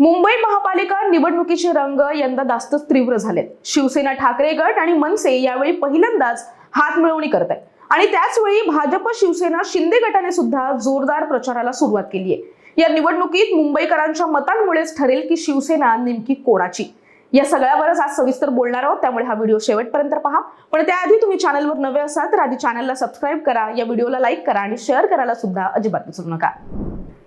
मुंबई महापालिका निवडणुकीचे रंग यंदा जास्तच तीव्र झालेत. शिवसेना ठाकरे गट आणि मनसे यावेळी पहिल्यांदाच हात मिळवणी करत आहेत. आणि त्याचवेळी भाजप शिवसेना शिंदे गटाने सुद्धा जोरदार प्रचाराला सुरुवात केली आहे. या निवडणुकीत मुंबईकरांच्या मतांमुळेच ठरेल की शिवसेना नेमकी कोणाची? या सगळ्यावरच आज सविस्तर बोलणार आहोत. त्यामुळे हा व्हिडिओ शेवटपर्यंत पहा. पण त्याआधी तुम्ही चॅनलवर नवे असाल तर आधी चॅनलला सबस्क्राईब करा. या व्हिडिओला लाईक करा आणि शेअर करायला सुद्धा अजिबात विसरू नका.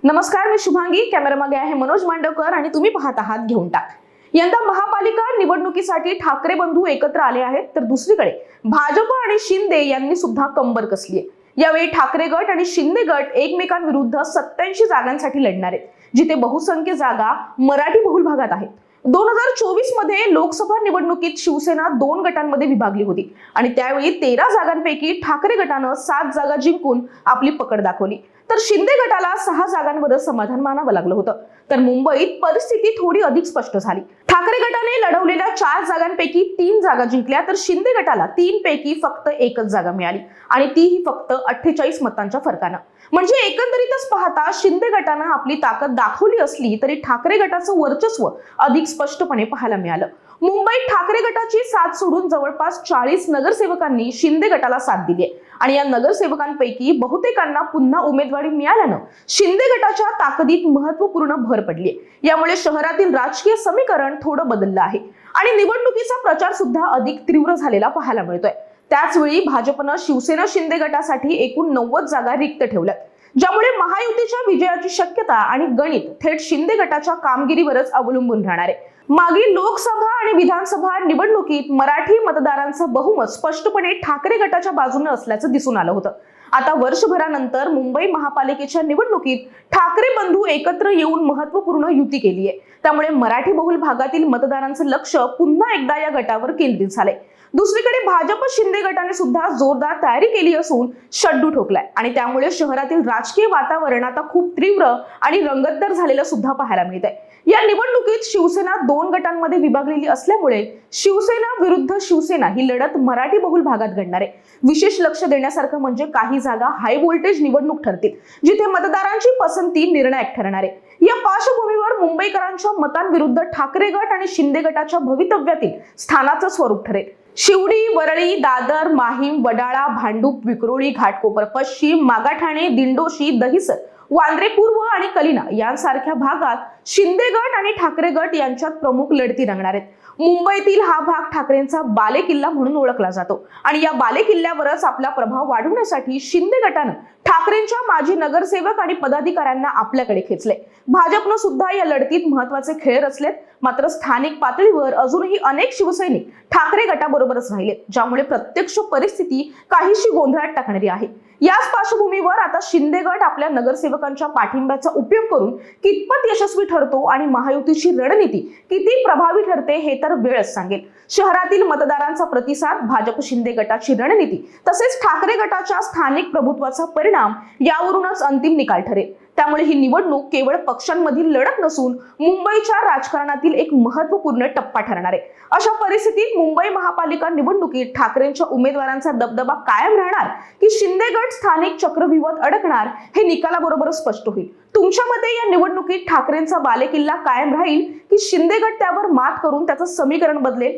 नमस्कार मी शुभांगी. कॅमेरामागे आहे मनोज मांडवकर आणि तुम्ही पाहत आहात घेऊन टाक. यंदा महापालिका निवडणुकीसाठी ठाकरे बंधू एकत्र आले आहेत. तर दुसरीकडे भाजप आणि शिंदे यांनी सुद्धा कंबर कसली आहे. यावेळी ठाकरे गट आणि शिंदे गट एकमेकांविरुद्ध सत्याऐंशी जागांसाठी लढणार आहेत. जिथे बहुसंख्य जागा मराठी बहुल भागात आहेत. दोन हजार चोवीसमध्ये लोकसभा निवडणुकीत शिवसेना दोन गटांमध्ये विभागली होती. आणि त्यावेळी तेरा जागांपैकी ठाकरे गटानं सात जागा जिंकून आपली पकड दाखवली. तर शिंदे गटाला सहा जागांवर समाधान मानावं लागलं होतं. तर मुंबईत परिस्थिती थोडी अधिक स्पष्ट झाली. ठाकरे गटाने लढवलेल्या चार जागांपैकी तीन जागा जिंकल्या तर शिंदे गटाला तीन पैकी फक्त एकच जागा मिळाली. आणि तीही फक्त अठ्ठेचाळीस मतांच्या फरकानं. म्हणजे एकंदरीतच पाहता शिंदे गटानं आपली ताकद दाखवली असली तरी ठाकरे गटाचं वर्चस्व अधिक स्पष्टपणे पाहायला मिळालं. मुंबईत ठाकरे गटाची साथ सोडून जवळपास चाळीस नगरसेवकांनी शिंदे गटाला साथ दिली आहे. आणि या नगरसेवकांपैकी बहुतेकांना पुन्हा उमेदवारी मिळाल्यानं शिंदे गटाच्या ताकदीत महत्त्वपूर्ण भर पडली यामुळे शहरातील राजकीय समीकरण थोडं बदललं आहे. आणि निवडणुकीचा प्रचार सुद्धा अधिक तीव्र झालेला पाहायला मिळतोय. त्याचवेळी भाजपनं शिवसेना शिंदे गटासाठी एकूण नव्वद जागा रिक्त ठेवल्यात. ज्यामुळे महायुतीच्या विजयाची शक्यता आणि गणित थेट शिंदे गटाच्या कामगिरीवरच अवलंबून राहणार आहे. मागील लोकसभा आणि विधानसभा निवडणुकीत मराठी मतदारांचं बहुमत स्पष्टपणे ठाकरे गटाच्या बाजूने असल्याचं दिसून आलं होतं. आता वर्षभरानंतर मुंबई महापालिकेच्या निवडणुकीत ठाकरे बंधू एकत्र येऊन महत्त्वपूर्ण युती केली आहे. त्यामुळे मराठी बहुल भागातील मतदारांचं लक्ष पुन्हा एकदा या गटावर केंद्रित झालंय. दुसरीकडे भाजप शिंदे गटाने सुद्धा जोरदार तयारी केली असून शड्डू ठोकलाय. आणि त्यामुळे शहरातील राजकीय वातावरण आता खूप तीव्र आणि रंगतदार झालेलं सुद्धा पाहायला मिळत आहे या निवडणुकीत शिवसेना दोन गटांमध्ये विभागलेली असल्यामुळे शिवसेना विरुद्ध शिवसेना ही लढत मराठी बहुल भागात घडणार आहे. विशेष लक्ष देण्यासारखं म्हणजे काही काही जागा हाय व्होल्टेज निवडणूक ठरतील जिथे मतदारांची पसंती निर्णायक ठरणार आहे. या पार्श्वभूमीवर मुंबईकरांच्या मतांविरुद्ध ठाकरे गट आणि शिंदे गटाच्या भवितव्यातील स्थानाचं स्वरूप ठरेल. शिवडी वरळी दादर माहीम वडाळा भांडूप विक्रोळी घाटकोपर पश्चिम मागाठाणे दिंडोशी दहिसर वांद्रे पूर्व आणि कलिना यांसारख्या भागात शिंदे गट आणि ठाकरे गट यांच्यात प्रमुख लढती रंगणार आहेत. मुंबईतील हा भाग ठाकरेंचा बालेकिल्ला म्हणून ओळखला जातो. आणि या बालेकिल्ल्यावरच आपला प्रभाव वाढवण्यासाठी शिंदे गटानं ठाकरेंच्या माजी नगरसेवक आणि पदाधिकाऱ्यांना आपल्याकडे खेचले. भाजपनं सुद्धा या लढतीत महत्त्वाचे खेळ रचलेत. मात्र स्थानिक पातळीवर अजूनही अनेक शिवसैनिक ठाकरे गटाबरोबरच राहिले ज्यामुळे प्रत्यक्ष परिस्थिती काहीशी गोंधळात टाकणारी आहे. याच पार्श्वभूमीवर आता शिंदे गट आपल्या नगरसेवकांच्या पाठिंब्याचा उपयोग करून कितपत यशस्वी ठरतो आणि महायुतीची रणनीती किती प्रभावी ठरते हे तर वेळच सांगेल. शहरातील मतदारांचा प्रतिसाद भाजप शिंदे गटाची रणनीती तसेच ठाकरे गटाच्या स्थानिक प्रभुत्वाचा परिणाम यावरूनच अंतिम निकाल ठरेल. त्यामुळे ही निवडणूक केवळ पक्षांमधील लढत नसून मुंबईच्या राजकारणातील एक महत्त्वपूर्ण टप्पा ठरणार आहे. अशा परिस्थितीत मुंबई महापालिका निवडणुकीत ठाकरेंच्या उमेदवारांचा दबदबा कायम राहणार की शिंदे गट स्थानिक चक्रव्यूहात अडकणार हे निकालाबरोबर स्पष्ट होईल. तुमच्या मते या निवडणुकीत ठाकरेंचा बालेकिल्ला कायम राहील की शिंदे गट त्यावर मात करून त्याचं समीकरण बदलेल?